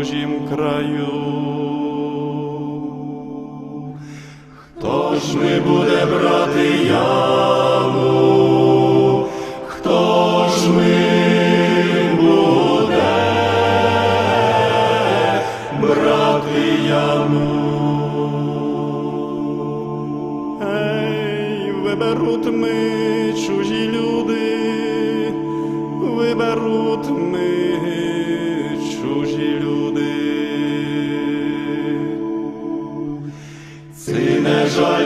чужім краю. Хто ж ми буде брати яму?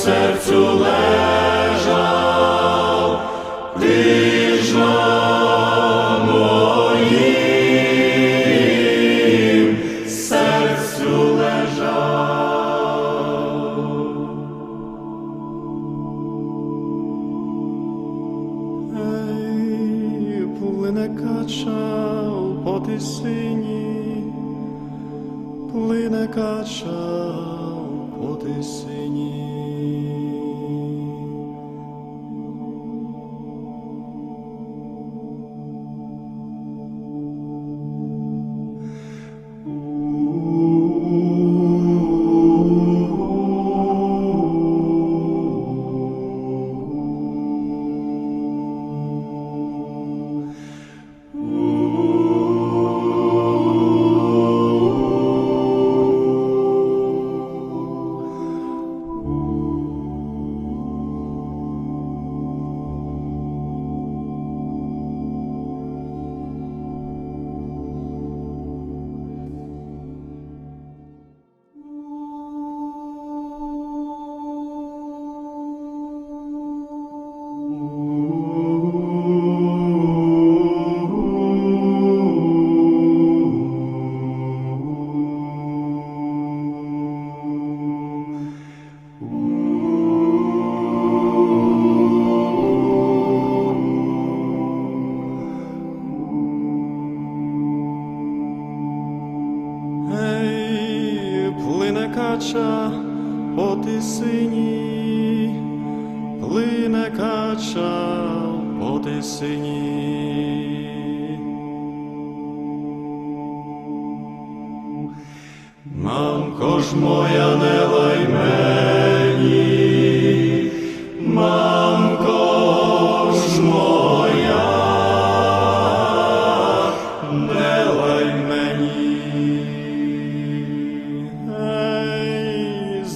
sercu leży.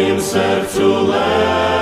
moim sercu leży.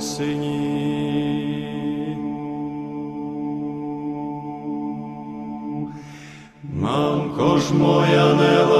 висині. Мамко ж моя нева.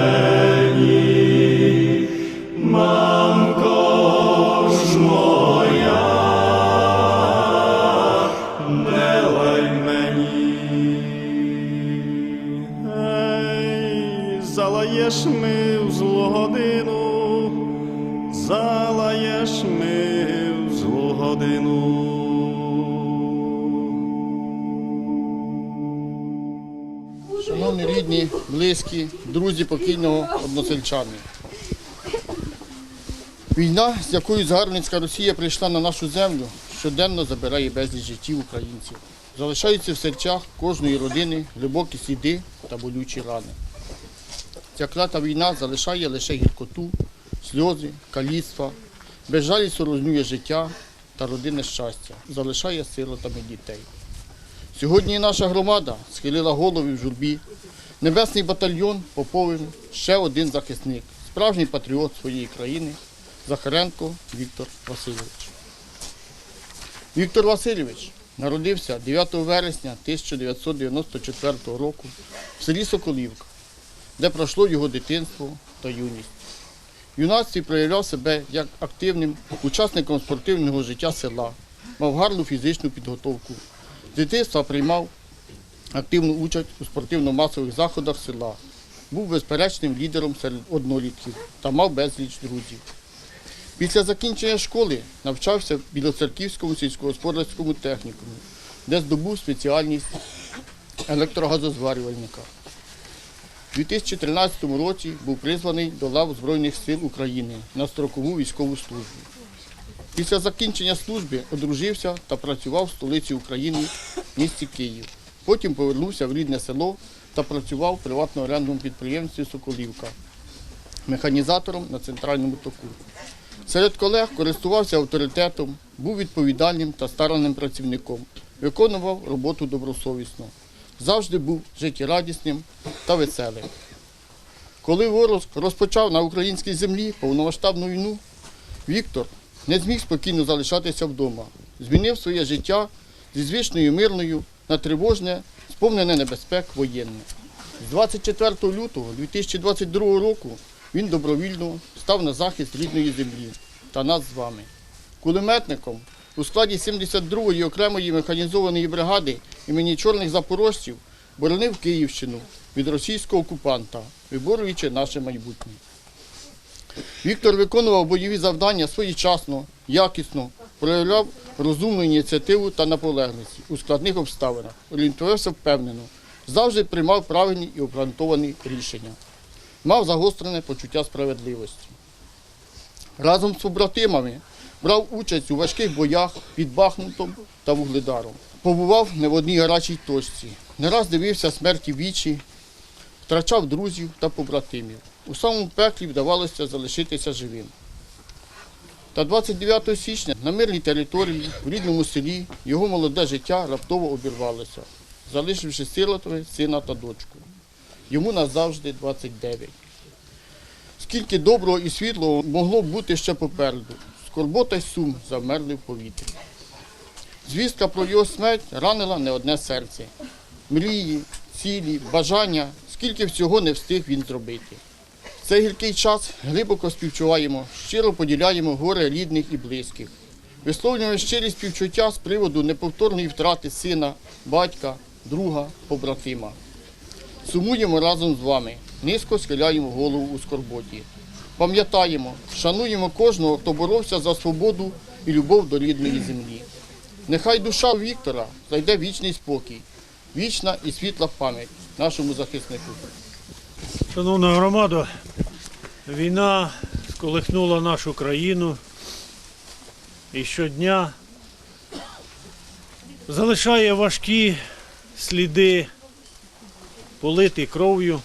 близькі, друзі покійного односельчани. Війна, з якою загарбницька Росія прийшла на нашу землю, щоденно забирає безліч життів українців. Залишаються в серцях кожної родини глибокі сліди та болючі рани. Ця клята війна залишає лише гіркоту, сльози, каліцтва, безжалісно руйнує життя та родинне щастя, залишає сиротами дітей. Сьогодні наша громада схилила голови в журбі. Небесний батальйон поповив ще один захисник, справжній патріот своєї країни Захаренко Віктор Васильович. Віктор Васильович народився 9 вересня 1994 року в селі Соколівка, де пройшло його дитинство та юність. В юнацтві проявляв себе як активним учасником спортивного життя села, мав гарну фізичну підготовку. З дитинства приймав активну участь у спортивно-масових заходах села. Був безперечним лідером серед однолітків та мав безліч друзів. Після закінчення школи навчався в Білоцерківському сільськогосподарському технікумі, де здобув спеціальність електрогазозварювальника. У 2013 році був призваний до лав Збройних сил України на строкову військову службу. Після закінчення служби одружився та працював в столиці України в місті Київ. Потім повернувся в рідне село та працював в приватно-орендному підприємстві Соколівка механізатором на центральному току. Серед колег користувався авторитетом, був відповідальним та старанним працівником, виконував роботу добросовісно, завжди був життєрадісним та веселим. Коли ворог розпочав на українській землі повномасштабну війну, Віктор не зміг спокійно залишатися вдома, змінив своє життя зі звичною мирною на тривожне, сповнене небезпек воєнне. З 24 лютого 2022 року він добровільно став на захист рідної землі та нас з вами. Кулеметником у складі 72-ї окремої механізованої бригади імені чорних запорожців боронив Київщину від російського окупанта, виборюючи наше майбутнє. Віктор виконував бойові завдання своєчасно, якісно, проявляв розумну ініціативу та наполегливість у складних обставинах, орієнтувався впевнено, завжди приймав правильні і обґрунтовані рішення, мав загострене почуття справедливості. Разом з побратимами брав участь у важких боях під Бахмутом та Вугледаром. Побував не в одній гарячій точці, не раз дивився смерті вічі, втрачав друзів та побратимів. У самому пеклі вдавалося залишитися живим. Та 29 січня на мирній території в рідному селі його молоде життя раптово обірвалося, залишивши сиротами сина та дочку. Йому назавжди 29. Скільки доброго і світлого могло бути ще попереду, скорбота й сум завмерли в повітрі. Звістка про його смерть ранила не одне серце. Мрії, цілі, бажання, скільки всього не встиг він зробити. Цей гіркий час глибоко співчуваємо, щиро поділяємо горе рідних і близьких. Висловлюємо щирі співчуття з приводу неповторної втрати сина, батька, друга, побратима. Сумуємо разом з вами, низько схиляємо голову у скорботі. Пам'ятаємо, шануємо кожного, хто боровся за свободу і любов до рідної землі. Нехай душа Віктора знайде вічний спокій, вічна і світла пам'ять нашому захиснику. Шановна громада, війна сколихнула нашу країну і щодня залишає важкі сліди, полити кров'ю,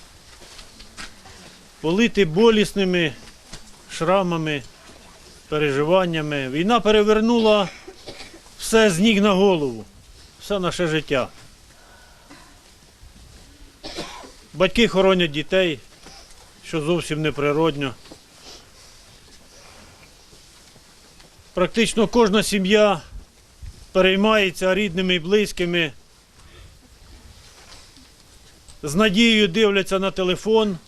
полити болісними шрамами, переживаннями. Війна перевернула все з ніг на голову, все наше життя. Батьки хоронять дітей, що зовсім неприродно. Практично кожна сім'я переймається рідними і близькими. З надією дивляться на телефон,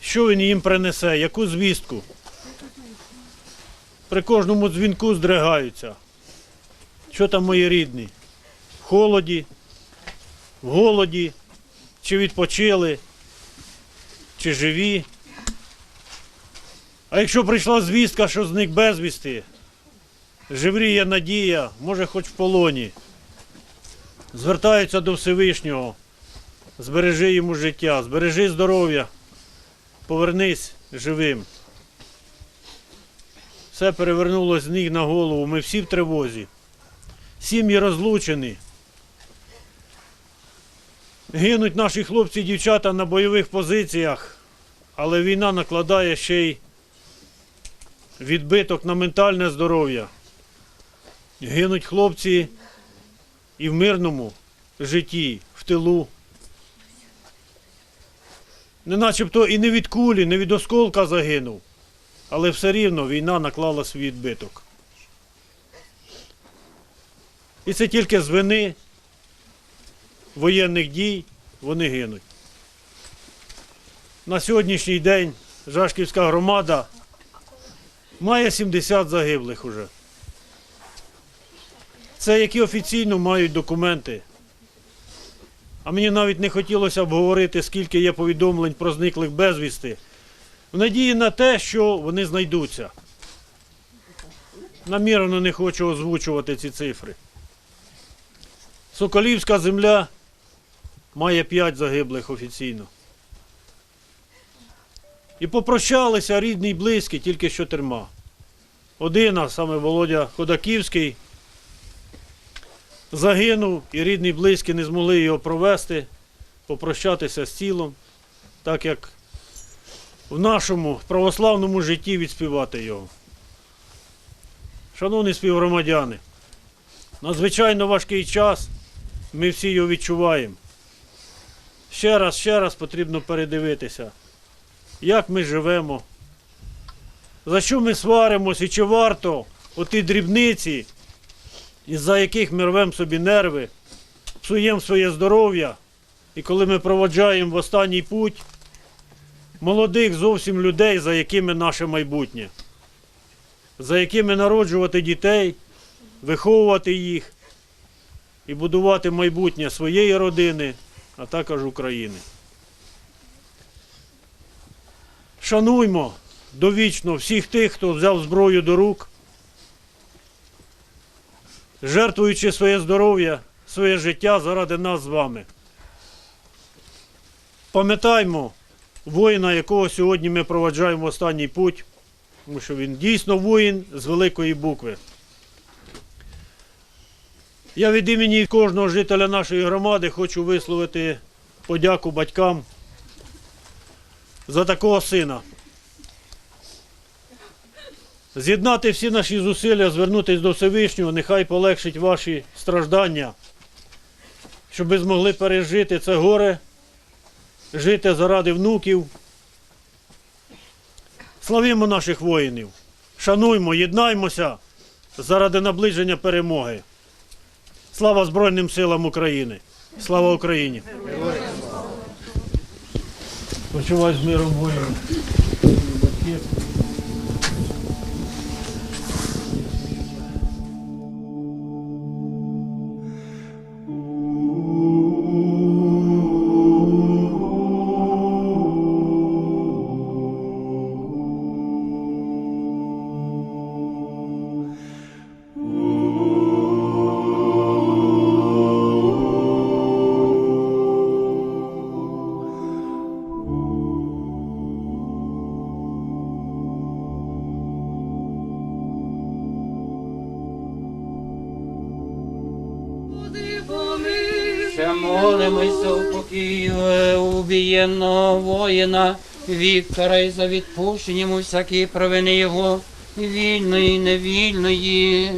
що він їм принесе, яку звістку. При кожному дзвінку здригаються. Що там мої рідні? В холоді, в голоді, чи відпочили, чи живі. А якщо прийшла звістка, що зник безвісти, живріє надія, може хоч в полоні, звертаються до Всевишнього, збережи йому життя, збережи здоров'я, повернись живим. Все перевернулося з ніг на голову, ми всі в тривозі. Сім'ї розлучені. Гинуть наші хлопці і дівчата на бойових позиціях, але війна накладає ще й відбиток на ментальне здоров'я. Гинуть хлопці і в мирному житті, в тилу. Не начебто і не від кулі, не від осколка загинув, але все рівно війна наклала свій відбиток. І це тільки з вини воєнних дій вони гинуть. На сьогоднішній день Жашківська громада має 70 загиблих уже. Це які офіційно мають документи. А мені навіть не хотілося б говорити, скільки є повідомлень про зниклих безвісти, в надії на те, що вони знайдуться. Намірено не хочу озвучувати ці цифри. Соколівська земля має 5 загиблих офіційно. І попрощалися рідні й близькі тільки з чотирма. Один, а саме Володя Ходаківський, загинув, і рідні й близькі не змогли його провести, попрощатися з тілом, так як в нашому православному житті відспівати його. Шановні співгромадяни, надзвичайно важкий час, ми всі його відчуваємо. Ще раз, ще раз потрібно передивитися, як ми живемо, за що ми сваримось і чи варто оті дрібниці, із-за яких ми рвемо собі нерви, псуємо своє здоров'я, і коли ми проводжаємо в останній путь молодих зовсім людей, за якими наше майбутнє, за якими народжувати дітей, виховувати їх і будувати майбутнє своєї родини, а також України. Шануймо довічно всіх тих, хто взяв зброю до рук жертвуючи своє здоров'я, своє життя заради нас з вами. Пам'ятаймо воїна, якого сьогодні ми проваджаємо в останній путь, тому що він дійсно воїн з великої букви. Я від імені кожного жителя нашої громади хочу висловити подяку батькам за такого сина. З'єднати всі наші зусилля, звернутися до Всевишнього, нехай полегшить ваші страждання, щоб ви змогли пережити це горе, жити заради внуків. Славімо наших воїнів, шануймо, єднаймося заради наближення перемоги. Слава Збройним силам України! Слава Україні! Почуваюсь миром воїнів. Воїна Віктора і за відпущення йому всякі провини його, вільної і невільної.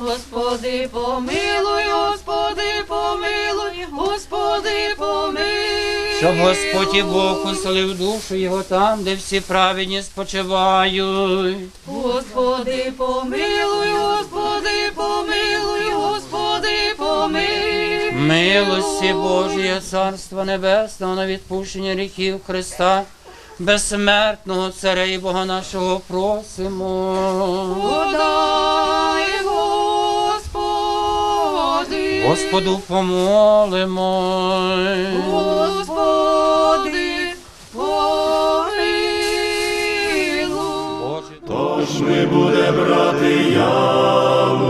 Господи, помилуй, Господи, помилуй, Господи, помилуй. Щоб Господь і Бог уселив душу його там, де всі праведні спочивають. Господи, помилуй, Господи, помилуй, Господи, помилуй. Милості Божої, Царства Небесного на відпущення гріхів Христа, безсмертного Царя і Бога нашого просимо. Подай, Господи. Господу помолимо. Господи, помилуй. Боже, Тож ми буде брати яму,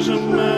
якби ж